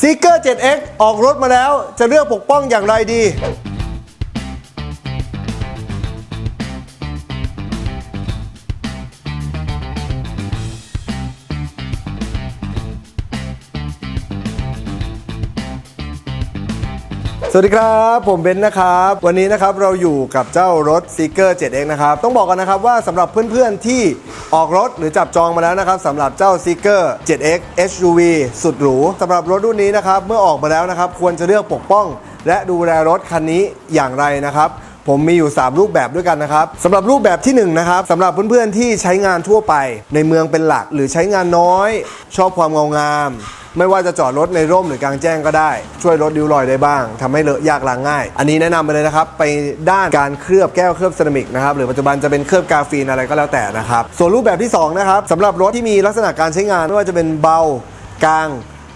ซีเกอร์ 7X ออกรถมาแล้วจะเลือกปกป้องอย่างไรดี สวัสดีครับ ผมเบนซ์นะครับ วันนี้นะครับเราอยู่กับเจ้ารถ Seeker 7X นะครับ ต้องบอกกันนะครับว่าสำหรับเพื่อนๆที่ออกรถหรือจับจองมาแล้วนะครับสำหรับเจ้า Seeker 7X SUV สุดหรูสำหรับรถรุ่นนี้นะครับเมื่อออกมาแล้วนะครับควรจะเลือกปกป้อง และดูแลรถคันนี้อย่างไรนะครับผมมีอยู่ 3 รูปแบบด้วยกันนะครับสำหรับรูปแบบที่1นะครับสำหรับเพื่อนๆที่ใช้งานทั่วไป ในเมืองเป็นหลักหรือใช้งานน้อย ชอบความเงางาม ไม่ว่าจะจอดรถในร่มหรือกลางแจ้งก็ได้ ช่วยลดริ้วรอยได้บ้างทำให้เลอะยากล้างง่าย อันนี้แนะนำไปเลยนะครับ ไปด้านการเคลือบแก้วเคลือบเซรามิกนะครับหรือปัจจุบันจะเป็นเคลือบกาฟีนอะไรก็แล้วแต่นะครับส่วนรูปแบบที่สองนะครับสำหรับรถที่มีลักษณะการใช้งานไม่ว่าจะเป็นเบากลาง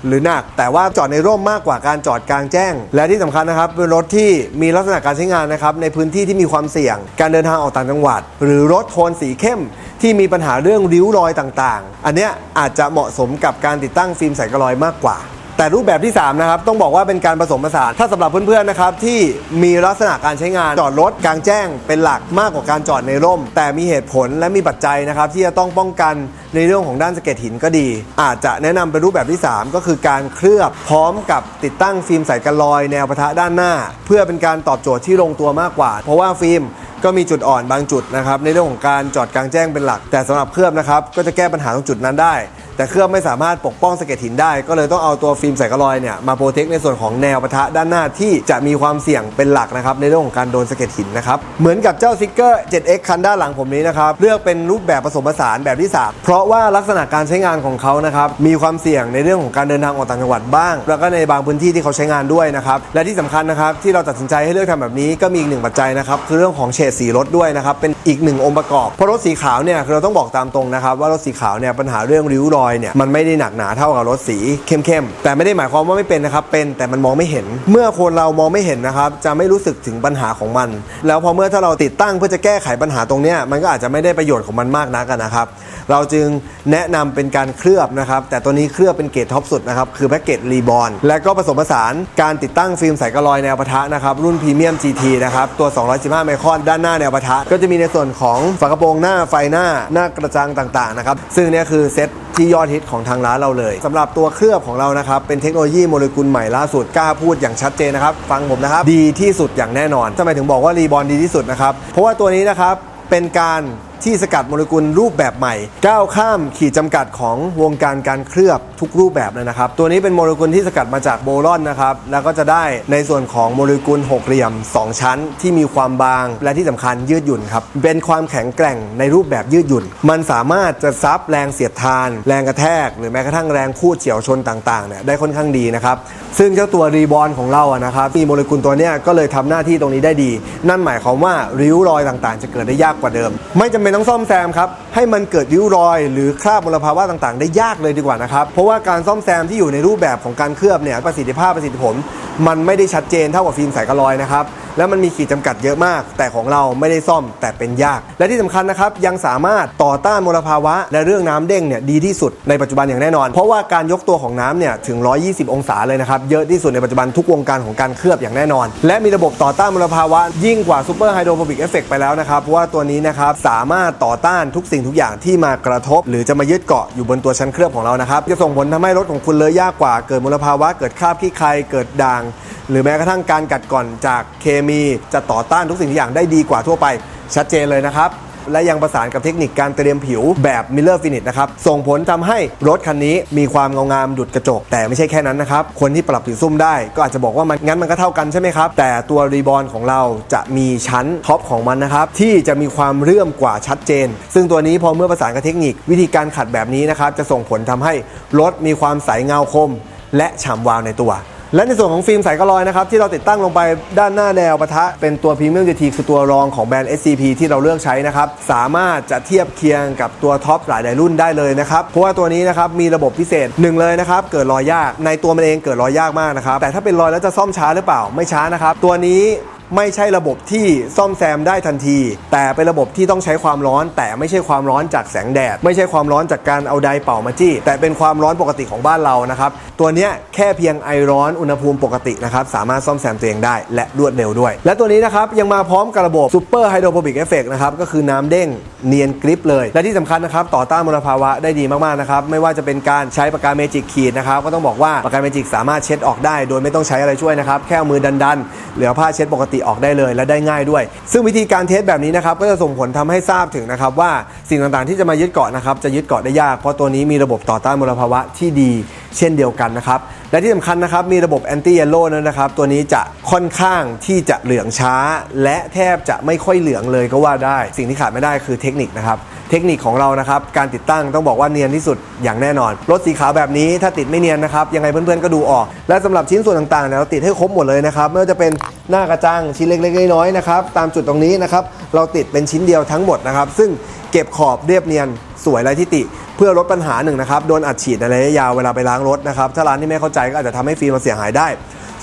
หรือหนัก แต่ว่าจอดในร่มมากกว่าการจอดกลางแจ้ง และที่สำคัญนะครับเป็นรถที่มีลักษณะการใช้งานนะครับในพื้นที่ที่มีความเสี่ยง การเดินทางออกต่างจังหวัด หรือรถโทนสีเข้ม ที่มีปัญหาเรื่องริ้วรอยต่างๆ อันเนี้ยอาจจะเหมาะสมกับการติดตั้งฟิล์มใสกระลอยมากกว่า แต่รูปแบบที่ 3 นะครับ ต้องบอกว่าเป็นการผสมผสานถ้าสำหรับเพื่อนๆนะครับที่มีลักษณะการใช้งานจอดรถกลางแจ้งเป็นหลักมากกว่าการจอดในร่ม แต่มีเหตุผลและมีปัจจัยนะครับที่จะต้องป้องกันในเรื่องของด้านสะเก็ดหินก็ดี อาจจะแนะนำเป็นรูปแบบที่ 3 ก็คือการเคลือบพร้อมกับติดตั้งฟิล์มใสกันรอยแนวปะทะด้านหน้า เพื่อเป็นการตอบโจทย์ที่ลงตัวมากกว่า เพราะว่าฟิล์มก็มีจุดอ่อนบางจุดนะครับในเรื่องของการจอดกลางแจ้งเป็นหลัก แต่สำหรับเคลือบนะครับก็จะแก้ปัญหาตรงจุดนั้นได้ แต่เคลือบไม่สามารถปกป้องสะเก็ดหินได้ ก็เลยต้องเอาตัวฟิล์มใส่กระลอยเนี่ยมาโปรเทคในส่วนของแนวปะทะด้านหน้าที่จะมีความเสี่ยงเป็นหลักนะครับในเรื่องของการโดนสะเก็ดหินนะครับเหมือนกับเจ้าซิกเกอร์ 7X คันด้านหลังผมนี้นะครับเลือกเป็นรูปแบบผสมผสานแบบที่สามเพราะว่าลักษณะการใช้งานของเขานะครับมีความเสี่ยงในเรื่องของการเดินทางออกต่างจังหวัดบ้าง แล้วก็ในบางพื้นที่ที่เขาใช้งานด้วยนะครับและที่สำคัญนะครับที่เราตัดสินใจให้เลือกทำแบบนี้ก็มีอีกหนึ่งปัจจัยนะครับคือเรื่องของเฉดสีรถด้วยนะครับเป็นอีกหนึ่งองค์ประกอบเพราะรถสีขาวเนี่ยเราต้องบอกตามตรงนะครับว่ารถสีขาวเนี่ยปัญหาเรื่องริ้วรอยเนี่ยมันไม่ได้หนักหนาเท่ากับรถสีเข้มๆแต่ไม่ได้หมายความว่าไม่เป็นนะครับเป็นแต่มันมองไม่เห็น เมื่อคนเรามองไม่เห็นนะครับจะไม่รู้สึกถึงปัญหาของมัน แล้วพอเมื่อถ้าเราติดตั้งเพื่อจะแก้ไขปัญหาตรงเนี้ยมันก็อาจจะไม่ได้ประโยชน์ของมันมากนักนะครับ เราจึงแนะนำเป็นการเคลือบนะครับแต่ตัวนี้เคลือบเป็นเกรดท็อปสุดนะครับคือแพ็กเกจรีบอลและก็ผสมผสานการติดตั้งฟิล์มใสกระลอยแนวปะทะนะครับรุ่นพรีเมียม GT นะครับตัว 215 ไมครอนด้านหน้าแนวปะทะก็จะมีในส่วนของฝากระโปรงหน้าไฟหน้าหน้ากระจังต่างๆนะครับซึ่งเนี่ยคือเซ็ต ที่ยอดฮิตของทางร้านเราเลยสำหรับตัวเคลือบของเรานะครับ เป็นเทคโนโลยีโมเลกุลใหม่ล่าสุดกล้าพูดอย่างชัดเจนนะครับ ฟังผมนะครับ ดีที่สุดอย่างแน่นอนทำไมถึงบอกว่ารีบอลดีที่สุดนะครับ เพราะว่าตัวนี้นะครับเป็นการที่สกัดโมเลกุลรูปแบบใหม่ ก้าวข้ามขีดจำกัดของวงการการเคลือบทุกรูปแบบเลยนะครับ ตัวนี้เป็นโมเลกุลที่สกัดมาจากโบรอนนะครับ แล้วก็จะได้ในส่วนของโมเลกุลหกเหลี่ยม 2 ชั้น ที่มีความบางและที่สำคัญยืดหยุ่นครับ เป็นความแข็งแกร่งในรูปแบบยืดหยุ่น มันสามารถจะซับแรงเสียดทาน แรงกระแทก หรือแม้กระทั่งแรงคูดเฉียวชนต่างๆเนี่ยได้ค่อนข้างดีนะครับ ซึ่งเจ้าตัวรีบอลของเราอะนะครับ มีโมเลกุลตัวเนี้ยก็เลยทำหน้าที่ตรงนี้ได้ดี นั่นหมายความว่าริ้วรอยต่างๆ จะเกิดได้ยากกว่าเดิม ไม่จำเป็นต้องซ่อมแซมครับให้มันเกิดริ้วรอย หรือคราบมลภาวะต่างๆ ได้ยากเลยดีกว่านะครับเพราะว่าการซ่อมแซมที่อยู่ในรูปแบบของการเคลือบเนี่ยประสิทธิภาพประสิทธิผล มันไม่ได้ชัดเจนเท่ากับฟิล์มใสกระลอยนะครับ แล้วมันมีขีดจำกัดเยอะมาก แต่ของเราไม่ได้ซ่อมแต่เป็นยาก และที่สำคัญนะครับยังสามารถต่อต้านมลภาวะ และเรื่องน้ำเด้งเนี่ยดีที่สุดในปัจจุบันอย่างแน่นอน เพราะว่าการยกตัวของน้ำเนี่ยถึง 120 องศาเลยนะครับเยอะที่สุดในปัจจุบันทุกวงการของการเคลือบอย่างแน่นอน และมีระบบต่อต้านมลภาวะ ยิ่งกว่าซูเปอร์ไฮโดรโฟบิกเอฟเฟกไปแล้วนะครับเพราะว่าตัวนี้นะครับสามารถต่อต้านทุกสิ่งทุกอย่างที่มากระทบ หรือจะมายึดเกาะอยู่บนตัวชั้นเคลือบของเรานะครับจะส่งผลทำให้รถของคุณเลอะยากกว่าเกิดมลภาวะ เกิดคราบขี้ใครเกิดด่าง หรือแม้กระทั่งการกัดก่อนจากเคมมี จะต่อต้านทุกสิ่งทุกอย่างได้ดีกว่าทั่วไป ชัดเจนเลยนะครับ และยังประสานกับเทคนิคการเตรียมผิวแบบ Miller Finish นะครับ ส่งผลทำให้รถคันนี้มีความเงางามดุดกระจก แต่ไม่ใช่แค่นั้นนะครับ คนที่ปรับผิวซุ่มได้ก็อาจจะบอกว่ามันงั้นมันก็เท่ากันใช่ไหมครับ แต่ตัวรีบอลของเราจะมีชั้นท็อปของมันนะครับที่จะมีความเรื่อมกว่าชัดเจน ซึ่งตัวนี้พอเมื่อประสานกับเทคนิควิธีการขัดแบบนี้นะครับจะส่งผลทำให้รถมีความใสเงาคม และฉ่ำวาวในตัว และในส่วนของฟิล์มใสกระลอยนะครับที่เราติดตั้งลงไปด้านหน้าแนวปะทะ เป็นตัวพรีเมียม GT คือตัวรองของแบรนด์ SCP ที่เราเลือกใช้นะครับสามารถจะเทียบเคียงกับตัวท็อปหลายๆรุ่นได้เลยนะครับเพราะว่าตัวนี้นะครับมีระบบพิเศษหนึ่งเลยนะครับเกิดรอยยากในตัวมันเองเกิดรอยยากมากนะครับแต่ถ้าเป็นรอยแล้วจะซ่อมช้าหรือเปล่าไม่ช้านะครับตัวนี้ ไม่ใช่ระบบที่ซ่อมแซมได้ทันที แต่เป็นระบบที่ต้องใช้ความร้อน แต่ไม่ใช่ความร้อนจากแสงแดด ไม่ใช่ความร้อนจากการเอาไดร์เป่ามาจี้ แต่เป็นความร้อนปกติของบ้านเรานะครับ ตัวนี้แค่เพียงไอร้อนอุณหภูมิปกตินะครับ สามารถซ่อมแซมตัวเองได้และรวดเร็วด้วย และตัวนี้นะครับยังมาพร้อมกับระบบ Super Hydrophobic Effect นะครับก็คือน้ำเด้งเนียนกริปเลย และที่สำคัญนะครับต่อต้านมลภาวะได้ดีมากๆนะครับไม่ว่าจะเป็นการใช้ปากกาเมจิกขีดนะครับก็ต้องบอกว่าปากกาเมจิกสามารถเช็ดออกได้ โดยไม่ต้องใช้อะไรช่วยนะครับแค่เอามือดันๆเหลือผ้าเช็ดปกติออกได้เลยและได้ง่ายด้วย ซึ่งวิธีการเทสแบบนี้นะครับก็จะส่งผลทำให้ทราบถึงนะครับว่าสิ่งต่างๆที่จะมายึดเกาะนะครับจะยึดเกาะได้ยาก เพราะตัวนี้มีระบบต่อต้านมลภาวะที่ดี เช่นเดียวกันนะครับและที่สำคัญนะครับมีระบบแอนตี้เยลโล่นั้นนะครับตัวนี้จะค่อนข้างที่จะเหลืองช้า และแทบจะไม่ค่อยเหลืองเลยก็ว่าได้ สิ่งที่ขาดไม่ได้คือเทคนิคนะครับเทคนิคของเรานะครับ การติดตั้งต้องบอกว่าเนียนที่สุดอย่างแน่นอน รถสีขาวแบบนี้ถ้าติดไม่เนียนนะครับ ยังไงเพื่อนๆก็ดูออก และสำหรับชิ้นส่วนต่างๆเราติดให้ครบหมดเลยนะครับไม่ว่าจะเป็นหน้ากระจังชิ้นเล็กๆน้อยๆนะครับตามจุดตรงนี้นะครับเราติดเป็นชิ้นเดียวทั้งหมดนะครับซึ่งเก็บขอบเรียบเนียนสวยไร้ทิติเพื่อลดปัญหาหนึ่งนะครับโดนอัดฉีดในระยะยาวเวลาไปล้างรถนะครับถ้าร้านที่ไม่เข้าใจก็อาจจะทำให้ฟิล์มมันเสียหายได้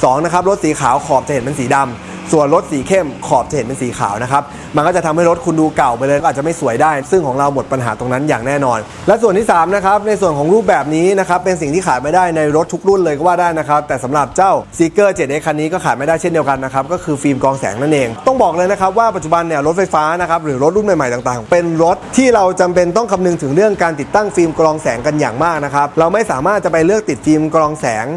สองนะครับรถสีขาวขอบจะเห็นเป็นสีดำ ส่วนรถสีเข้มขอบจะเห็นเป็นสีขาวนะครับ มันก็จะทำให้รถคุณดูเก่าไปเลยก็อาจจะไม่สวยได้ ซึ่งของเราหมดปัญหาตรงนั้นอย่างแน่นอน และส่วนที่สามนะครับในส่วนของรูปแบบนี้นะครับเป็นสิ่งที่ขาดไม่ได้ในรถทุกรุ่นเลยก็ว่าได้นะครับแต่สำหรับเจ้า s e e k e r 7X คันนี้ก็ขาดไม่ได้เช่นเดียวกันนะครับก็คือฟิล์มกรองแสงนั่นเอง ต้องบอกเลยนะครับว่าปัจจุบันเนี่ยรถไฟฟ้านะครับหรือรถรุ่นใหม่ๆต่างๆ เป็นรถที่เราจำเป็นต้องคำนึงถึงเรื่องการติดตั้งฟิล์มกรองแสงกันอย่างมากนะครับเราไม่สามารถจะไปเลือกติดฟิล์มกรองแสง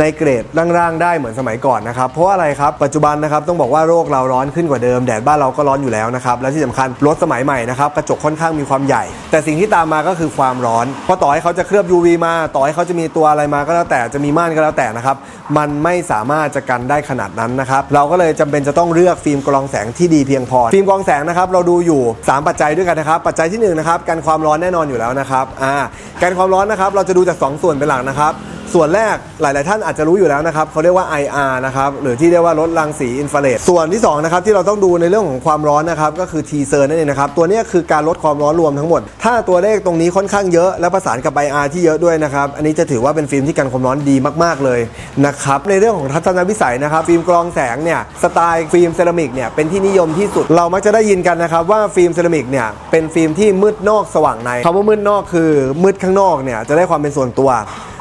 ในเกรดร่างๆได้เหมือนสมัยก่อนนะครับเพราะอะไรครับปัจจุบันนะครับต้องบอกว่าโรคเราร้อนขึ้นกว่าเดิมแดดบ้านเราก็ร้อนอยู่แล้วนะครับและที่สำคัญรถสมัยใหม่นะครับกระจกค่อนข้างมีความใหญ่ แต่สิ่งที่ตามมาก็คือความร้อนเพราะต่อให้เขาจะเคลือบ UV มา ต่อให้เขาจะมีตัวอะไรมาก็แล้วแต่จะมีม่านก็แล้วแต่นะครับมันไม่สามารถจะกันได้ขนาดนั้นนะครับเราก็เลยจำเป็นจะต้องเลือกฟิล์มกรองแสงที่ดีเพียงพอ ฟิล์มกรองแสงนะครับเราดูอยู่ 3 ปัจจัยด้วยกันนะครับปัจจัยที่หนึ่งนะครับกันความร้อนแน่นอนอยู่แล้วนะครับอ่ากันความร้อนนะครับเราจะดูจากสองส่วนเป็นหลักนะครับ ส่วนแรกหลาย ๆ ท่านอาจจะรู้อยู่แล้วนะครับเขาเรียกว่า IR นะครับหรือที่เรียกว่าลดรังสีอินฟราเรดส่วนที่2นะครับที่เราต้องดูในเรื่องของความร้อนนะครับก็คือ T เซอร์นั่นเองนะครับตัวนี้คือการลดความร้อนรวมทั้งหมด ถ้าตัวเลขตรงนี้ค่อนข้างเยอะและประสานกับ IR ที่เยอะด้วยนะครับอันนี้จะถือว่าเป็นฟิล์มที่กันความร้อนดีมาก ๆ เลยนะครับในเรื่องของทัศนวิสัยนะครับฟิล์มกรองแสงเนี่ยสไตล์ฟิล์มเซรามิกเนี่ยเป็นที่นิยมที่สุดเรามักจะได้ยินกันนะครับว่าฟิล์มเซรามิกเนี่ยเป็นฟิล์มที่มืดนอกสว่างในคำว่ามืดนอกคือมืดข้างนอกเนี่ยจะได้ความเป็นส่วนตัว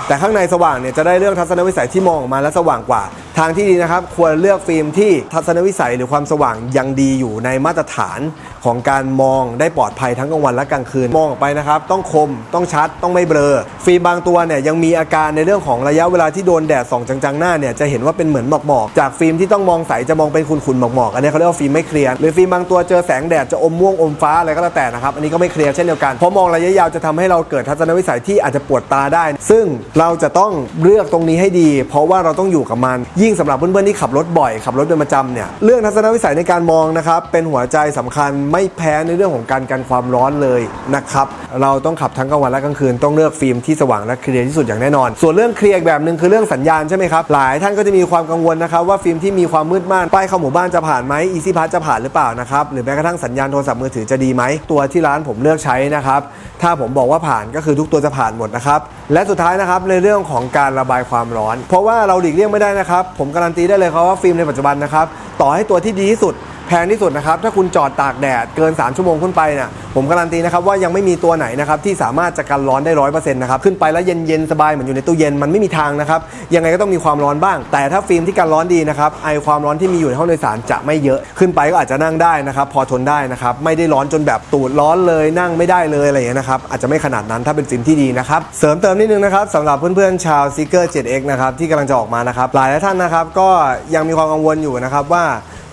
แต่ข้างในสว่างเนี่ยจะได้เรื่องทัศนวิสัยที่มองออกมาแล้วสว่างกว่า ทางที่ดีนะครับควรเลือกฟิล์มที่ทัศนวิสัยหรือความสว่างยังดีอยู่ในมาตรฐานของการมองได้ปลอดภัยทั้งกลางวันและกลางคืนมองออกไปนะครับ ต้องคมต้องชัดต้องไม่เบลอ ฟิล์มบางตัวเนี่ยยังมีอาการในเรื่องของระยะเวลาที่โดนแดดส่องจังๆหน้าเนี่ยจะเห็นว่าเป็นเหมือนหมอกๆจากฟิล์มที่ต้องมองใสจะมองเป็นขุ่นๆหมอกๆอันนี้เขาเรียกว่าฟิล์มไม่เคลียร์หรือฟิล์มบางตัวเจอแสงแดดจะอมม่วงอมฟ้าอะไรก็แล้วแต่นะครับอันนี้ก็ไม่เคลียร์เช่นเดียวกันเพราะมองระยะยาวจะทำให้เราเกิดทัศนวิสัยที่อาจจะปวดตาได้ ซึ่งเราจะต้องเลือกตรงนี้ให้ดี เพราะว่าเราต้องอยู่กับมันยิงสำหรับเพื่อนๆที่ขับรถบ่อยขับรถเป็นประจำเนี่ยเรื่องทัศนวิสัยในการมองนะครับเป็นหัวใจสำคัญไม่แพ้ในเรื่องของการกันความร้อนเลยนะครับเราต้องขับทั้งกลางวันและกลางคืนต้องเลือกฟิล์มที่สว่างและเคลียร์ที่สุดอย่างแน่นอน ส่วนเรื่องเคลียร์อีกแบบหนึ่งคือเรื่องสัญญาณใช่ไหมครับหลายท่านก็จะมีความกังวลนะครับว่าฟิล์มที่มีความมืดม่านป้ายเข้าหมู่บ้านจะผ่านไหมอีซี่พาสจะผ่านหรือเปล่านะครับหรือแม้กระทั่งสัญญาณโทรศัพท์มือถือจะดีไหมตัวที่ร้านผมเลือกใช้นะครับถ้าผมบอกว่าผ่านก็คือทุกตัวจะผ่านหมดนะครับและสุดท้ายนะครับในเรื่องของการระบายความร้อน เพราะว่าเราหลีกเลี่ยงไม่ได้นะครับผมการันตีได้เลยครับว่าฟิล์มในปัจจุบันนะครับต่อให้ตัวที่ดีที่สุด แพงที่สุดนะครับถ้าคุณจอดตากแดดเกิน 3 ชั่วโมงขึ้นไปเนี่ยผมการันตีนะครับว่ายังไม่มีตัวไหนนะครับที่สามารถจะกันร้อนได้ร้อยเปอร์เซ็นต์นะครับขึ้นไปแล้วเย็นเย็นสบายเหมือนอยู่ในตู้เย็นมันไม่มีทางนะครับยังไงก็ต้องมีความร้อนบ้าง แต่ถ้าฟิล์มที่กันร้อนดีนะครับไอความร้อนที่มีอยู่ในห้องโดยสารจะไม่เยอะ ขึ้นไปก็อาจจะนั่งได้นะครับพอทนได้นะครับไม่ได้ร้อนจนแบบตูดร้อนเลยนั่งไม่ได้เลยอะไรอย่างเงี้ยนะครับอาจจะไม่ขนาดนั้นถ้าเป็นฟิล์มที่ดีนะครับเสริมเติมนิดนึงนะครับสำหรับเพื่อนๆชาว s e e k e r 7X นะครับที่กำลังจะออกมานะครับหลายท่านนะครับก็ยังมีความกังวลอยู่นะครับว่า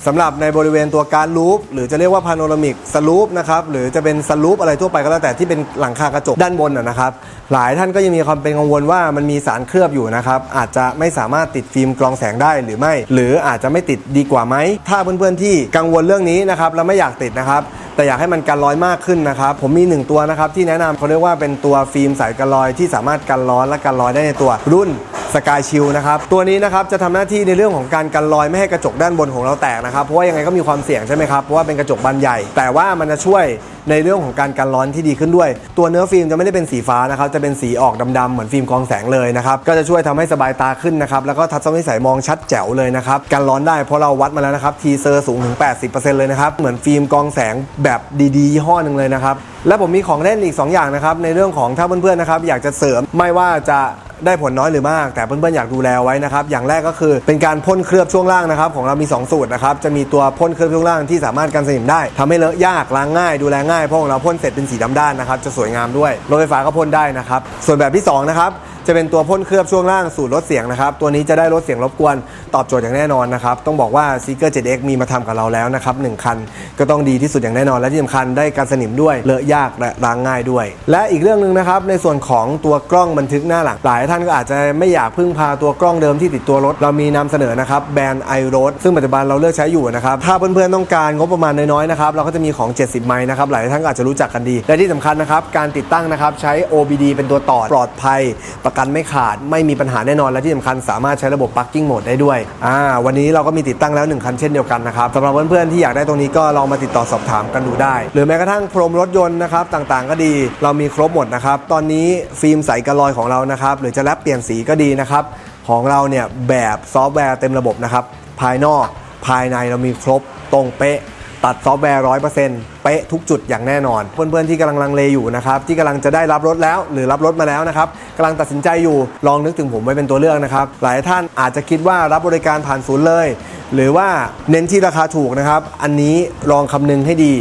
สำหรับในบริเวณตัวการลูปหรือจะเรียกว่าพาโนรามิกสลูปนะครับหรือจะเป็นสลูปอะไรทั่วไปก็แล้วแต่ที่เป็นหลังคากระจกด้านบนนะครับ หลายท่านก็ยังมีความเป็นกังวลว่ามันมีสารเคลือบอยู่นะครับอาจจะไม่สามารถติดฟิล์มกรองแสงได้หรือไม่ หรืออาจจะไม่ติดดีกว่าไหม ถ้าเพื่อนๆที่กังวลเรื่องนี้นะครับแล้วไม่อยากติดนะครับแต่อยากให้มันกันร้อยมากขึ้นนะครับ ผมมีหนึ่งตัวนะครับที่แนะนำเขาเรียกว่าเป็นตัวฟิล์มใสกันรอยที่สามารถกันร้อนและกันรอยได้ในตัวรุ่น สกายชิลนะครับ ตัวนี้นะครับจะทำหน้าที่ในเรื่องของการกันรอยไม่ให้กระจกด้านบนของเราแตกนะครับ เพราะว่ายังไงก็มีความเสี่ยงใช่ไหมครับ เพราะว่าเป็นกระจกบานใหญ่ แต่ว่ามันจะช่วยในเรื่องของการกันร้อนที่ดีขึ้นด้วย ตัวเนื้อฟิล์มจะไม่ได้เป็นสีฟ้านะครับ จะเป็นสีออกดำๆเหมือนฟิล์มกองแสงเลยนะครับ ก็จะช่วยทำให้สบายตาขึ้นนะครับ แล้วก็ทัศนวิสัยมองชัดแจ๋วเลยนะครับ กันร้อนได้เพราะเราวัดมาแล้วนะครับ ทีเซอร์สูงถึง 80%เลยนะครับ เหมือนฟิล์มกองแสงแบบดีๆยี่ห้อหนึ่งเลยนะครับ และผมมีของเล่นอีก 2 อย่างนะครับ ในเรื่องของถ้าเพื่อนๆนะครับ อยากจะเสริมไม่ว่าจะ ได้ผลน้อยหรือมาก แต่เพื่อนๆอยากดูแลไว้นะครับ อย่างแรกก็คือเป็นการพ่นเคลือบช่วงล่างนะครับ ของเรามี 2 สูตรนะครับ จะมีตัวพ่นเคลือบช่วงล่างที่สามารถกันสนิมได้ทำให้เลอะยากล้างง่าย ดูแลง่ายเพราะของเราพ่นเสร็จเป็นสีดำด้านนะครับจะสวยงามด้วยรถไฟฟ้าก็พ่นได้นะครับส่วนแบบที่สองนะครับ จะเป็นตัวพ่นเคลือบช่วงล่างสูตรลดเสียงนะครับ ตัวนี้จะได้ลดเสียงรบกวนตอบโจทย์อย่างแน่นอนนะครับ ต้องบอกว่า Seeker 7X มีมาทำกับเราแล้วนะครับหนึ่งคันก็ต้องดีที่สุดอย่างแน่นอน และที่สำคัญได้การสนิมด้วยเลอะยากและล้างง่ายด้วย และอีกเรื่องหนึ่งนะครับในส่วนของตัวกล้องบันทึกหน้าหลังหลายท่านก็อาจจะไม่อยากพึ่งพาตัวกล้องเดิมที่ติดตัวรถ เรามีนำเสนอนะครับแบรนด์ iRoad ซึ่งปัจจุบันเราเลือกใช้อยู่นะครับถ้าเพื่อนๆต้องการงบประมาณน้อยๆนะครับเราก็จะมีของ 70 ไมล์นะครับหลายท่านก็อาจจะรู้จักกันดี และที่สำคัญนะครับการติดตั้งนะครับใช้ OBD เป็นตัวต่อปลอดภัยประกันไม่ขาด ไม่มีปัญหาแน่นอนและที่สำคัญสามารถใช้ระบบ Parking Mode ได้ด้วยอ่าวันนี้เราก็มีติดตั้งแล้ว 1 คันเช่นเดียวกันนะครับสำหรับเพื่อนๆที่อยากได้ตรงนี้ก็ลองมาติดต่อสอบถามกันดูได้ หรือแม้กระทั่งพรมรถยนต์นะครับต่างๆ ก็ดีเรามีครบหมดนะครับตอนนี้ฟิล์มใสกระลอยของเรานะครับหรือจะแลปเปลี่ยนสีก็ดีนะครับของเราเนี่ยแบบซอฟต์แวร์เต็มระบบนะครับภายนอกภายในเรามีครบตรงเป๊ะ ตัดซอฟต์แวร์ร้อยเปอร์เซ็นต์เป๊ะทุกจุดอย่างแน่นอน เพื่อนๆที่กำลังลังเลอยู่นะครับที่กำลังจะได้รับรถแล้ว หรือรับรถมาแล้วนะครับกำลังตัดสินใจอยู่ลองนึกถึงผมไว้เป็นตัวเลือกนะครับหลายท่านอาจจะคิดว่ารับบริการผ่านศูนย์เลย หรือว่าเน้นที่ราคาถูกนะครับ อันนี้ลองคำนึงให้ดี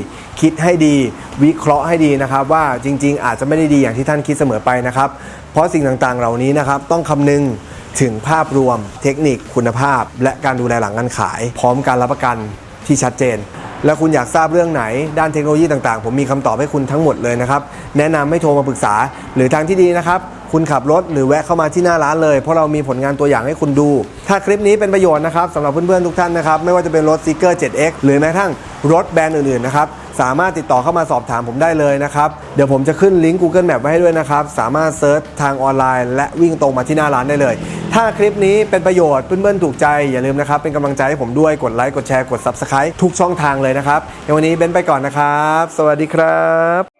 คิดให้ดีวิเคราะห์ให้ดีนะครับ ว่าจริง ๆ อาจจะไม่ได้ดีอย่างที่ท่านคิดเสมอไปนะครับ เพราะสิ่งต่างๆ เหล่านี้นะครับต้องคำนึงถึงภาพรวม เทคนิคคุณภาพ และการดูแลหลังการขาย พร้อมการรับประกันที่ชัดเจน และคุณอยากทราบเรื่องไหน ด้านเทคโนโลยีต่างๆ ผมมีคำตอบให้คุณทั้งหมดเลยนะครับ แนะนำให้โทรมาปรึกษา หรือทางที่ดีนะครับ คุณขับรถหรือแวะเข้ามาที่หน้าร้านเลย เพราะเรามีผลงานตัวอย่างให้คุณดู ถ้าคลิปนี้เป็นประโยชน์นะครับสำหรับเพื่อนๆทุกท่านนะครับ ไม่ว่าจะเป็นรถซีเกอร์ 7X หรือแม้กระทั่งรถแบรนด์อื่นๆนะครับ สามารถติดต่อเข้ามาสอบถามผมได้เลยนะครับ เดี๋ยวผมจะขึ้นลิงก์ Google Map ไว้ให้ด้วยนะครับ สามารถเซิร์ชทางออนไลน์ และวิ่งตรงมาที่หน้าร้านได้เลย ถ้าคลิปนี้เป็นประโยชน์เพื่อนๆถูกใจ อย่าลืมนะครับ เป็นกำลังใจให้ผมด้วยกดไลค์กดแชร์กด Subscribe ทุกช่องทางเลยนะครับในวันนี้เบนไปก่อนนะครับ สวัสดีครับ